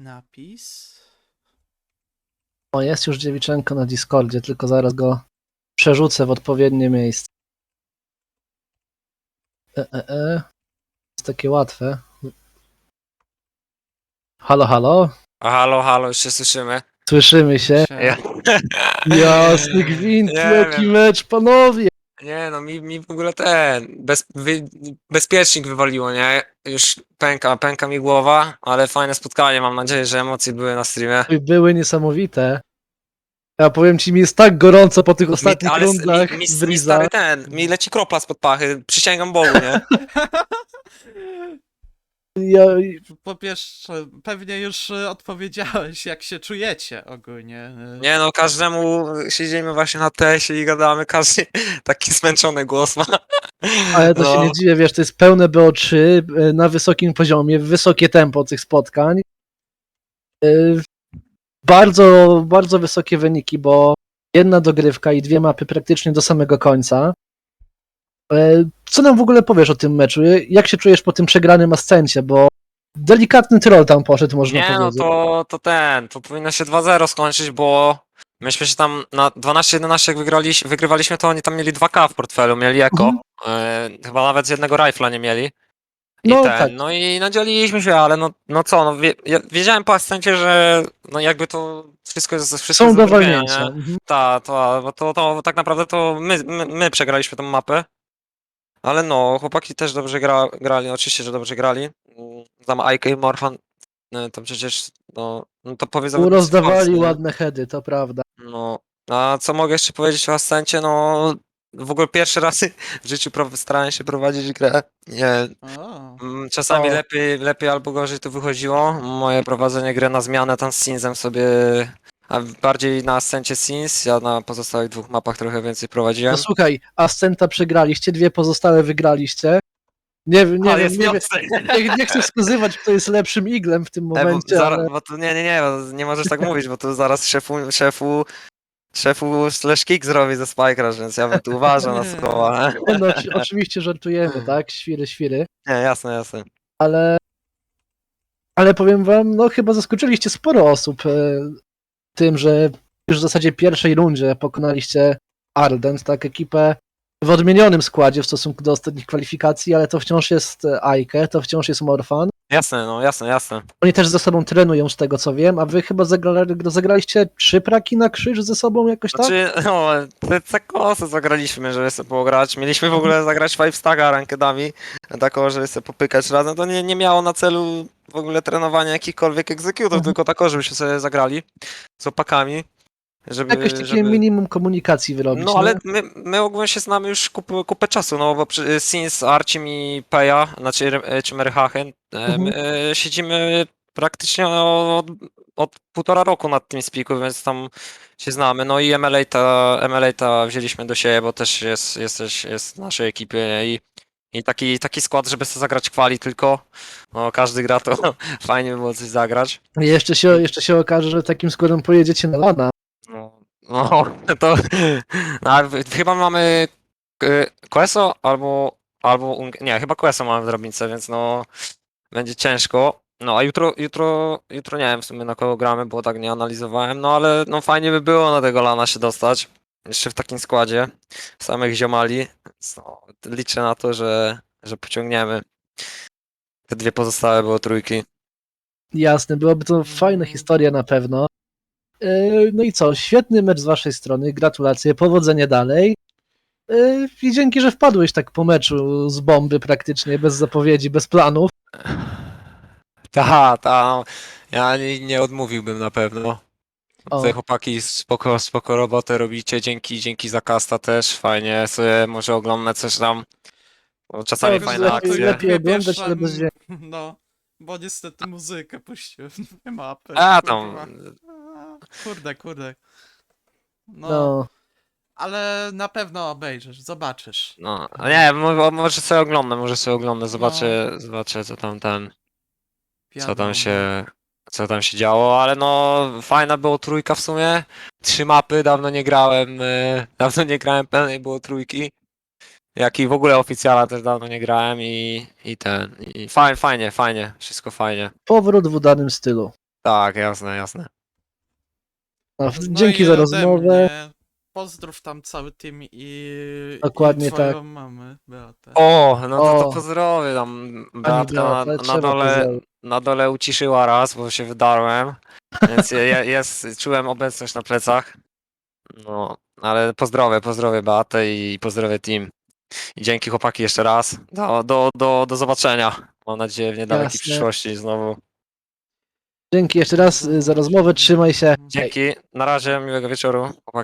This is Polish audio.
Napis. O, jest już dziewiczenko na Discordzie, tylko zaraz go przerzucę w odpowiednie miejsce. E, e, e. Jest takie łatwe. Halo, halo? A halo, halo, już się słyszymy. Słyszymy się. Ja, Jasny gwint, Nie jaki wiem. mecz, panowie! Nie no, mi, mi w ogóle ten, bez, wy, bezpiecznik wywaliło, nie? Już pęka, pęka mi głowa, ale fajne spotkanie, mam nadzieję, że emocje były na streamie. Były niesamowite. Ja powiem ci, mi jest tak gorąco po tych Mi, ostatnich ale s- rundach mi, mi, z mi Breeza. stary ten, mi leci kropla spod pachy, przysięgam Bogu, nie? Ja, Po pierwsze, pewnie już e, odpowiedziałeś, jak się czujecie ogólnie. e. Nie no, każdemu siedzimy właśnie na tesie i gadamy, każdy taki zmęczony głos ma. ale to się No. nie dziwię, wiesz, to jest pełne BO3 e, na wysokim poziomie, wysokie tempo tych spotkań. E, Bardzo, bardzo wysokie wyniki, bo jedna dogrywka i dwie mapy praktycznie do samego końca. E, Co nam w ogóle powiesz o tym meczu? Jak się czujesz po tym przegranym ascencie? Bo delikatny troll tam poszedł, można Nie no, powiedzieć. to, to ten, to powinno się 2-0 skończyć, bo myśmy się tam na 12-11 jak wygraliśmy, wygrywaliśmy, to oni tam mieli 2K w portfelu, mieli eko. Mhm. E, chyba nawet z jednego rifla nie mieli. I No ten, tak. no i nadzieliliśmy się, ale no, no co, no wie, ja wiedziałem po ascencie, że no jakby to wszystko jest wszystko Są jest do zrobienia, walnięcia. nie? Mhm. Ta, to, bo to, to tak naprawdę to my, my, my przegraliśmy tą mapę. Ale no, chłopaki też dobrze gra, grali, oczywiście, że dobrze grali. Tam Ike i Morfan, no, to przecież, no, no to powie zawodnicy Rozdawali polscy, nie? ładne heady, to prawda. No, a co mogę jeszcze powiedzieć o Ascencie? No, w ogóle pierwszy raz w życiu starałem się prowadzić grę. Nie, mm, czasami O. lepiej, lepiej albo gorzej to wychodziło. Moje prowadzenie gry na zmianę tam z Sinsem sobie, a bardziej na Ascencie Sins, ja na pozostałych dwóch mapach trochę więcej prowadziłem. No słuchaj, Ascenta przegraliście, dwie pozostałe wygraliście. Nie, wiem, nie, wiem, jest nie, wiem, nie, nie chcę wskazywać, kto jest lepszym iglem w tym E, bo, momencie, zaraz, ale bo to nie, nie, nie, bo nie możesz tak mówić, bo to zaraz szefu, szefu, szefu slash kick zrobi ze Spike więc ja bym tu uważał na Nie. słowa. no, oczy- oczywiście żartujemy, tak? Świry, świry, Nie, jasne, jasne. ale ale powiem wam, no chyba zaskoczyliście sporo osób e, tym, że już w zasadzie pierwszej rundzie pokonaliście Ardent, tak, ekipę w odmienionym składzie w stosunku do ostatnich kwalifikacji, ale to wciąż jest e, Aike, to wciąż jest Morfan. Jasne, no jasne, jasne. Oni też ze sobą trenują, z tego co wiem, a wy chyba zagra, zagraliście trzy praki na krzyż ze sobą jakoś tak? Znaczy, no, te cekosy zagraliśmy, żeby sobie pograć. Mieliśmy w ogóle zagrać Five Stagga rankedami, taką, żeby sobie popykać razem. To nie, nie miało na celu w ogóle trenowania jakichkolwiek executów, Mhm. tylko tako, żebyśmy sobie zagrali z opakami. Żeby, Jakieś takie żeby... minimum komunikacji wyrobić. No ale my, my ogólnie się znamy już kupę, kupę czasu, no bo przy, Sins, Arcim i Peja, znaczy e, czy Merhachen, e, Mhm. my, e, siedzimy praktycznie od, od półtora roku nad tym spiku, więc tam się znamy. No i MLA ta, MLA ta wzięliśmy do siebie, bo też jest, jesteś, jest w naszej ekipie i, i taki, taki skład, żeby sobie zagrać kwali tylko, no każdy gra to fajnie by było coś zagrać. Jeszcze się, jeszcze się okaże, że takim składem pojedziecie na lana. No, no to no, ale chyba mamy e, Queso albo, albo nie, chyba Queso mamy w drabince, więc no będzie ciężko. No a jutro, jutro, jutro nie wiem w sumie na kogo gramy, bo tak nie analizowałem, no ale no fajnie by było na tego lana się dostać. Jeszcze w takim składzie samych ziomali. No, liczę na to, że, że pociągniemy. Te dwie pozostałe było trójki. Jasne, byłaby to fajna historia na pewno. E, No i co, świetny mecz z waszej strony, gratulacje, powodzenia dalej. E, I dzięki, że wpadłeś tak po meczu z bomby praktycznie, bez zapowiedzi, bez planów. Ta, ta, ja nie, nie odmówiłbym na pewno. Te chłopaki spoko, spoko robotę robicie, dzięki, dzięki za kasta też, fajnie sobie może oglądać coś tam. Bo czasami Tak, fajne lepiej- akcje. lepiej- oglądać, ale bez dźwięku. No, bo niestety muzykę puściłem, nie mapy. A kurwa. tam, A, Kurde, kurde. No, No, ale na pewno obejrzysz, zobaczysz. no, a nie, mo- może sobie oglądam, może sobie oglądam, zobaczę, No. zobaczę co tam ten, co Wiadomo. tam się, co tam się działo, ale no fajna było trójka w sumie. Trzy mapy, dawno nie grałem, e, dawno nie grałem pełnej było trójki. Jak i w ogóle oficjala też dawno nie grałem i, i ten. I fajnie, fajnie, fajnie, wszystko fajnie. powrót w udanym stylu. Tak, jasne, jasne. No, No dzięki i za ode rozmowę. mnie Pozdrów tam cały team i, Dokładnie i twoją tak. mamę, Beatę. O, no to, to O. pozdrowię tam. Beatka Beata, na, na, trzeba dole, pozdrowić. Na dole uciszyła raz, bo się wydarłem. Więc je, je, jest, czułem obecność na plecach. No, ale pozdrowię, pozdrowię Beatę i pozdrowię team. I dzięki chłopaki jeszcze raz. Do, do, do, do zobaczenia. Mam nadzieję w niedalekiej Jasne. przyszłości znowu. Dzięki jeszcze raz y, za rozmowę, trzymaj się. Dzięki, na razie, miłego wieczoru. Chłopaki.